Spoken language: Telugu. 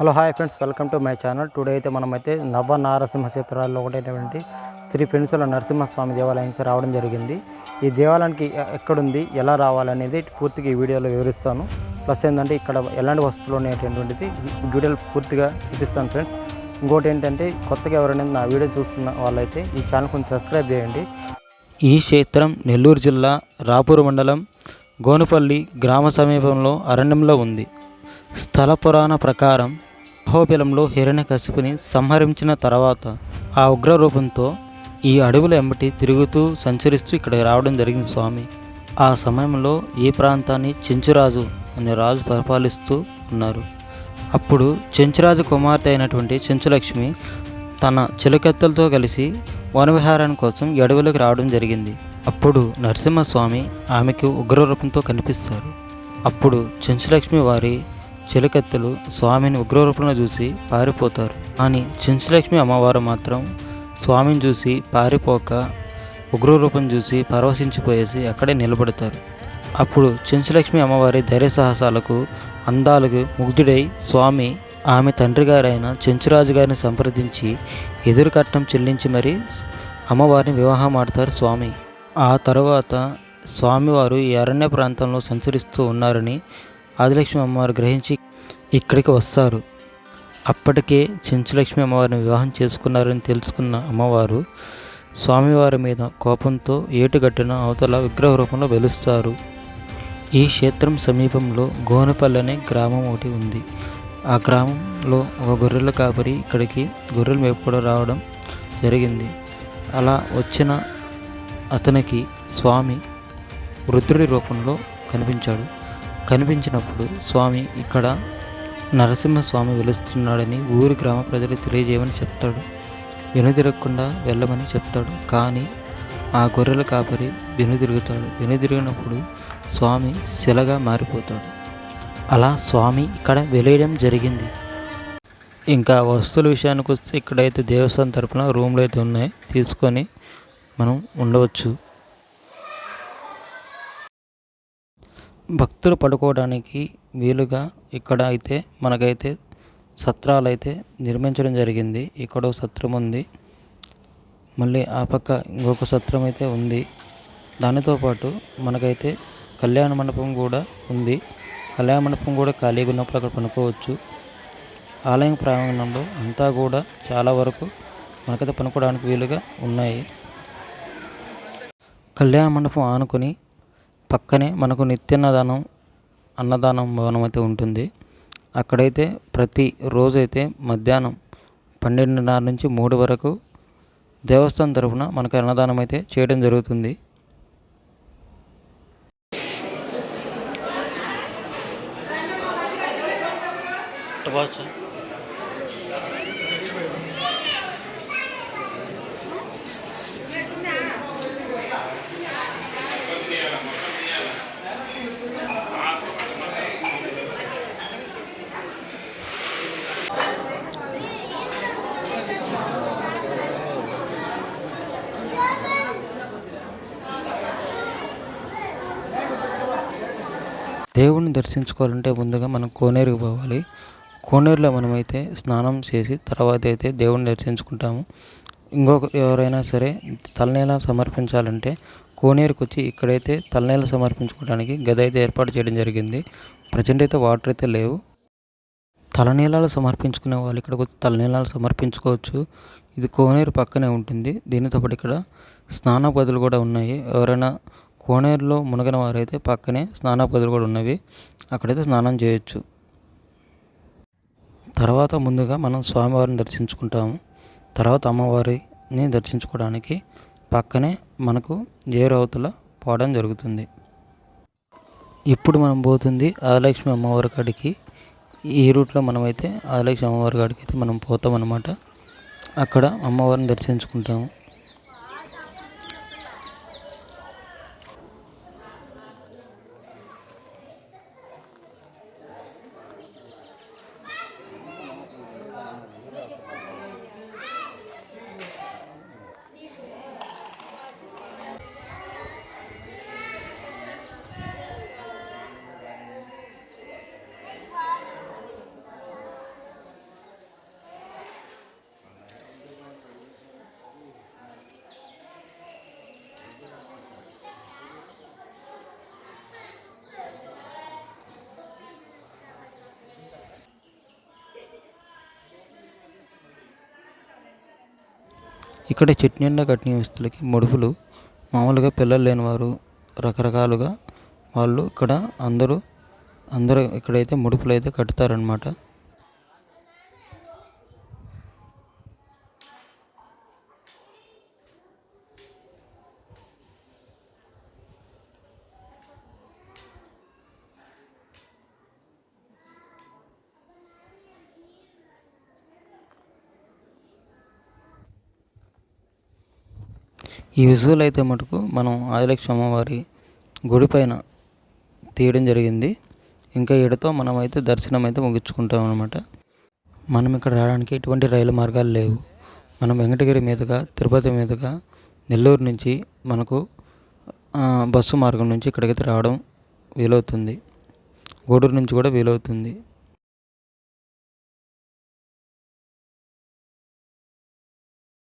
Hello hi friends welcome to my channel. Today అయితే మనమైతే నవ నారసింహ చిత్రాల్లో ఒకటైనటువంటి శ్రీ పెన్సుల నరసింహస్వామి దేవాలయానికి రావడం జరిగింది. ఈ దేవాలయానికి ఎ- ఎక్కడుంది ఎలా రావాలనేది పూర్తిగా ఈ వీడియోలో వివరిస్తాను. ప్లస్ ఏంటంటే ఇక్కడ ఎలాంటి వస్తువులు అనేటటువంటిది వీడియోలు పూర్తిగా చూపిస్తాను ఫ్రెండ్స్. ఇంకోటి ఏంటంటే కొత్తగా ఎవరైనా నా వీడియో చూస్తున్న వాళ్ళైతే ఈ ఛానల్ కొంచెం సబ్స్క్రైబ్ చేయండి. ఈ క్షేత్రం నెల్లూరు జిల్లా రాపూరు మండలం గోనుపల్లి గ్రామ సమీపంలో అరణ్యంలో ఉంది. స్థల పురాణ ప్రకారం అహోబిలంలో హిరణ్యకశిపుని సంహరించిన తర్వాత ఆ ఉగ్రరూపంతో ఈ అడవుల ఎంబటి తిరుగుతూ సంచరిస్తూ ఇక్కడికి రావడం జరిగింది స్వామి. ఆ సమయంలో ఈ ప్రాంతాన్ని చెంచురాజు అనే రాజు పరిపాలిస్తూ ఉన్నారు. అప్పుడు చెంచురాజు కుమార్తె అయినటువంటి చెంచులక్ష్మి తన చిలుకెత్తలతో కలిసి వనవిహారం కోసం అడవులకు రావడం జరిగింది. అప్పుడు నరసింహస్వామి ఆమెకు ఉగ్రరూపంతో కనిపిస్తారు. అప్పుడు చెంచులక్ష్మి వారి చిలకత్తెలు స్వామిని ఉగ్రరూపంలో చూసి పారిపోతారు. కానీ చెంచులక్ష్మి అమ్మవారు మాత్రం స్వామిని చూసి పారిపోక ఉగ్రరూపం చూసి పరవశించిపోయేసి అక్కడే నిలబడతారు. అప్పుడు చెంచులక్ష్మి అమ్మవారి ధైర్య సాహసాలకు అందాలకు ముగ్ధుడై స్వామి ఆమె తండ్రి గారైన చెంచురాజు గారిని సంప్రదించి ఎదురు కట్నం చెల్లించి మరీ అమ్మవారిని వివాహం ఆడతారు స్వామి. ఆ తర్వాత స్వామివారు ఈ అరణ్య ప్రాంతంలో సంచరిస్తూ ఉన్నారని ఆదిలక్ష్మి అమ్మవారు గ్రహించి ఇక్కడికి వస్తారు. అప్పటికే చెంచులక్ష్మి అమ్మవారిని వివాహం చేసుకున్నారని తెలుసుకున్న అమ్మవారు స్వామివారి మీద కోపంతో ఏటుగట్టిన అవతల విగ్రహ రూపంలో వెలుస్తారు. ఈ క్షేత్రం సమీపంలో గోనపల్లి అనే గ్రామం ఒకటి ఉంది. ఆ గ్రామంలో ఒక గొర్రెల కాపరి ఇక్కడికి గొర్రెలు మేపుకోవడం రావడం జరిగింది. అలా వచ్చిన అతనికి స్వామి రుద్రుడి రూపంలో కనిపించాడు. కనిపించినప్పుడు స్వామి ఇక్కడ నరసింహస్వామి వెలుస్తున్నాడని ఊరి గ్రామ ప్రజలు తెలియజేయమని చెప్తాడు. వెనుదిరగకుండా వెళ్ళమని చెప్తాడు. కానీ ఆ గొర్రెల కాపరి వెనుదిరుగుతాడు. వెనుదిరిగినప్పుడు స్వామి శిలగా మారిపోతాడు. అలా స్వామి ఇక్కడ వెలేయడం జరిగింది. ఇంకా వస్తువుల విషయానికి వస్తే ఇక్కడైతే దేవస్థానం తరపున రూమ్లు అయితే ఉన్నాయి. తీసుకొని మనం ఉండవచ్చు. భక్తులు పడుకోవడానికి వీలుగా ఇక్కడ అయితే మనకైతే సత్రాలు అయితే నిర్మించడం జరిగింది. ఇక్కడ ఒక సత్రం ఉంది. మళ్ళీ ఆ పక్క ఇంకొక సత్రం అయితే ఉంది. దానితో పాటు మనకైతే కళ్యాణ మండపం కూడా ఉంది. కళ్యాణ మండపం కూడా ఖాళీగా ఉన్నప్పుడు అక్కడ పనుకోవచ్చు. ఆలయం ప్రాంగణంలో అంతా కూడా చాలా వరకు మనకైతే పనుకోవడానికి వీలుగా ఉన్నాయి. కళ్యాణ మండపం ఆనుకొని పక్కనే మనకు నిత్యన్నదానం అన్నదానం భవనం అయితే ఉంటుంది. అక్కడైతే ప్రతి రోజైతే మధ్యాహ్నం పన్నెండున్నర నుంచి మూడు వరకు దేవస్థానం తరఫున మనకు అన్నదానం అయితే చేయడం జరుగుతుంది. దేవుణ్ణి దర్శించుకోవాలంటే ముందుగా మనం కోనేరుకు పోవాలి. కోనేరులో మనమైతే స్నానం చేసి తర్వాత అయితే దేవుణ్ణి దర్శించుకుంటాము. ఇంకొక ఎవరైనా సరే తలనేల సమర్పించాలంటే కోనేరుకు వచ్చి ఇక్కడైతే తలనేల సమర్పించుకోవడానికి గది అయితే ఏర్పాటు చేయడం జరిగింది. ప్రజెంట్ అయితే వాటర్ అయితే లేవు. తలనీలాలు సమర్పించుకునే వాళ్ళు ఇక్కడికి వచ్చి తలనీలాలు సమర్పించుకోవచ్చు. ఇది కోనేరు పక్కనే ఉంటుంది. దీనితో పాటు ఇక్కడ స్నాన గదులు కూడా ఉన్నాయి. ఎవరైనా కోనేరులో మునగని వారైతే పక్కనే స్నాన గదులు కూడా ఉన్నవి. అక్కడైతే స్నానం చేయొచ్చు. తర్వాత ముందుగా మనం స్వామివారిని దర్శించుకుంటాము. తర్వాత అమ్మవారిని దర్శించుకోవడానికి పక్కనే మనకు ఏరవతల పోవడం జరుగుతుంది. ఇప్పుడు మనం పోతుంది ఆలక్ష్మి అమ్మవారి కాడికి. ఈ రూట్లో మనమైతే ఆలక్ష్మి అమ్మవారి కాడికి అయితే మనం పోతాం అన్నమాట అక్కడ అమ్మవారిని దర్శించుకుంటాము. ఇక్కడ చెట్టు నిండా కట్టిన వ్యక్తులకి ముడుపులు. మామూలుగా పిల్లలు లేని వారు రకరకాలుగా వాళ్ళు ఇక్కడ అందరూ అందరూ ఇక్కడైతే ముడుపులు అయితే కడతారనమాట ఈ విజువల్ అయితే మటుకు మనం ఆదిలక్ష్మి అమ్మవారి గుడి పైన తీయడం జరిగింది. ఇంకా ఈడతో మనం అయితే దర్శనం అయితే ముగించుకుంటాం అనమాట మనం ఇక్కడ రావడానికి ఎటువంటి రైలు మార్గాలు లేవు. మనం వెంకటగిరి మీదుగా తిరుపతి మీదుగా నెల్లూరు నుంచి మనకు బస్సు మార్గం నుంచి ఇక్కడికైతే రావడం వీలవుతుంది. గూడూరు నుంచి కూడా వీలవుతుంది.